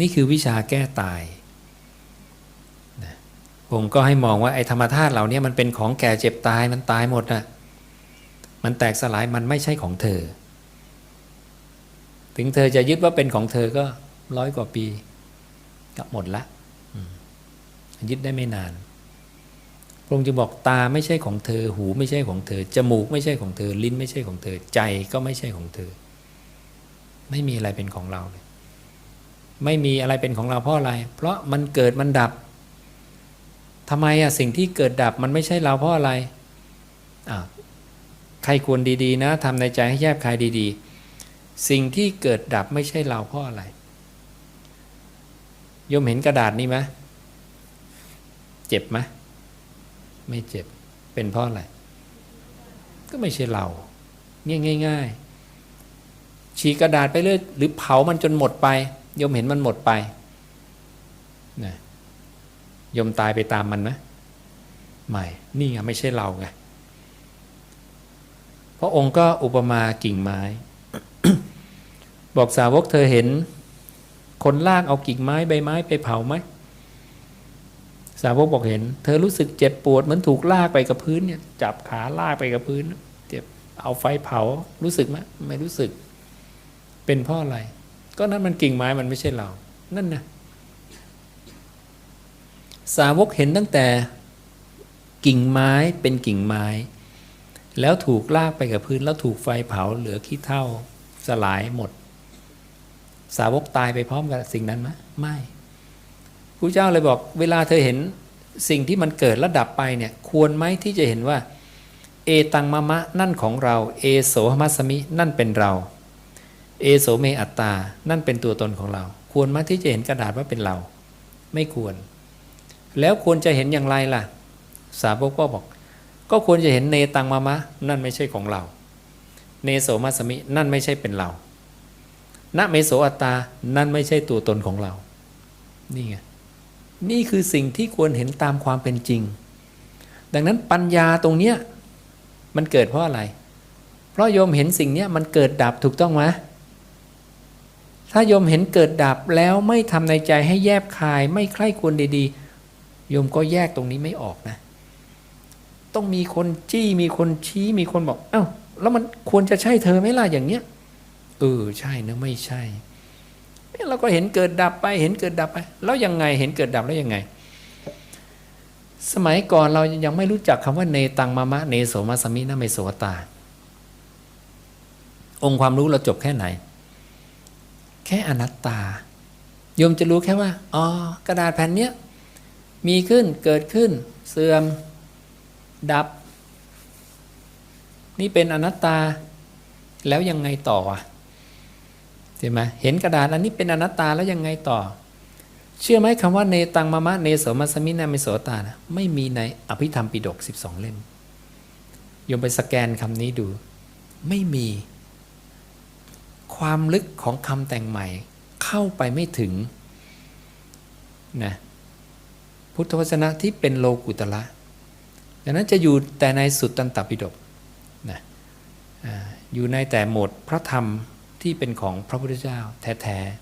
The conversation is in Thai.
นี่คือวิชาแก้ตายนะผมก็ให้มองว่าไอ้ธรรมธาตุเหล่านี้มันเป็นของแก่เจ็บตายมันตายหมดนะมันแตกสลายมันไม่ใช่ของเธอ ถึงเธอจะยึดว่าเป็นของเธอก็ร้อยกว่าปีก็หมดละยึดได้ไม่นานพระองค์จะบอกตาไม่ใช่ของเธอ หูไม่ใช่ของเธอ จมูกไม่ใช่ของเธอ ลิ้นไม่ใช่ของเธอ ใจก็ไม่ใช่ของเธอ ไม่มีอะไรเป็นของเราเลย ไม่มีอะไรเป็นของเราเพราะอะไร เพราะมันเกิดมันดับทำไมอะสิ่งที่เกิดดับมันไม่ใช่เราเพราะอะไรอ่าใครควรดีๆนะทำในใจให้แยบคายดีๆ สิ่งที่เกิดดับไม่ใช่เราเพราะอะไรโยมเห็นกระดาษนี้ไหมเจ็บไหมไม่เจ็บเป็นเพราะอะไร ก็ไม่ใช่เราเนี่ยง่าย ๆ ฉีกกระดาษไปเรื่อยหรือเผามันจนหมดไป ยมเห็นมันหมดไปนะโยมตายไปตามมันไหมไม่นี่ไงไม่ใช่เราไงพระองค์ก็อุปมากิ่งไม้ บอกสาวกเธอเห็น คนลากเอากิ่งไม้ใบไม้ไปเผาไหมสาวกบอกเห็น เธอรู้สึกเจ็บปวดเหมือนถูกลากไปกับพื้นเนี่ยจับขาลากไปกับพื้น เจ็บเอาไฟเผารู้สึกไหมไม่รู้สึก เป็นเพราะอะไร ก็นั่นมันกิ่งไม้มันไม่ใช่เรา นั่นนะสาวกเห็นตั้งแต่กิ่งไม้เป็นกิ่งไม้ แล้วถูกลากไปกับพื้น แล้วถูกไฟเผาเหลือขี้เท่าสลายหมด สาวกตายไปพร้อมกับสิ่งนั้นไหมไม่พระเจ้าเลยบอก เวลาเธอเห็นสิ่งที่มันเกิดและดับไปเนี่ย ควรไหมที่จะเห็นว่า เอตังมะมะนั่นของเรา เอโสหมัสมิ นั่นเป็นเรา เอโสเมอัตตา นั่นเป็นตัวตนของเรา ควรไหมที่จะเห็นกระดาษว่าเป็นเรา ไม่ควร แล้วควรจะเห็นอย่างไรล่ะ สาวกก็บอก ก็ควรจะเห็นเนตังมะมะ นั่นไม่ใช่ของเรา เนโสมัสมิ นั่นไม่ใช่เป็นเราณเมโสอัตตา นั่นไม่ใช่ตัวตนของเรา นี่ไง นี่คือสิ่งที่ควรเห็นตามความเป็นจริง ดังนั้นปัญญาตรงเนี้ยมันเกิดเพราะอะไร เพราะโยมเห็นสิ่งเนี้ยมันเกิดดับถูกต้องไหม ถ้าโยมเห็นเกิดดับแล้วไม่ทำในใจให้แยบคาย ไม่ใคร่ควรดีๆโยมก็แยกตรงนี้ไม่ออกนะ ต้องมีคนจี้มีคนชี้มีคนบอก เอ้า แล้วมันควรจะใช่เธอไหมล่ะอย่างเนี้ยเออใช่นะไม่ใช่เราก็เห็นเกิดดับไป เห็นเกิดดับไป แล้วยังไงเห็นเกิดดับแล้วยังไง สมัยก่อนเรายังไม่รู้จักคำว่าเนตังมะมะเนโสมาสมินะเมโสตา องค์ความรู้เราจบแค่ไหน แค่อนัตตาโยมจะรู้แค่ว่าอ๋อกระดาษแผ่นเนี้ยมีขึ้นเกิดขึ้น เสื่อม ดับ นี่เป็นอนัตตาแล้วยังไงต่อใช่ไหมเห็นกระดาษอันนี้เป็นอนัตตาแล้วยังไงต่อ เชื่อไหมคำว่าเนตังมะมะเนโสมัสมินาเมโสตานะไม่มีในอภิธรรมปิฎก12 เล่มโยมไปสแกนคำนี้ดู ไม่มี ความลึกของคำแต่งใหม่ เข้าไปไม่ถึงนะพุทธวจนะที่เป็นโลกุตละดังนั้นจะอยู่แต่ในสุดตันตปิฎกนะอยู่ในแต่หมดพระธรรมที่เป็นของพระพุทธเจ้าแท้ๆ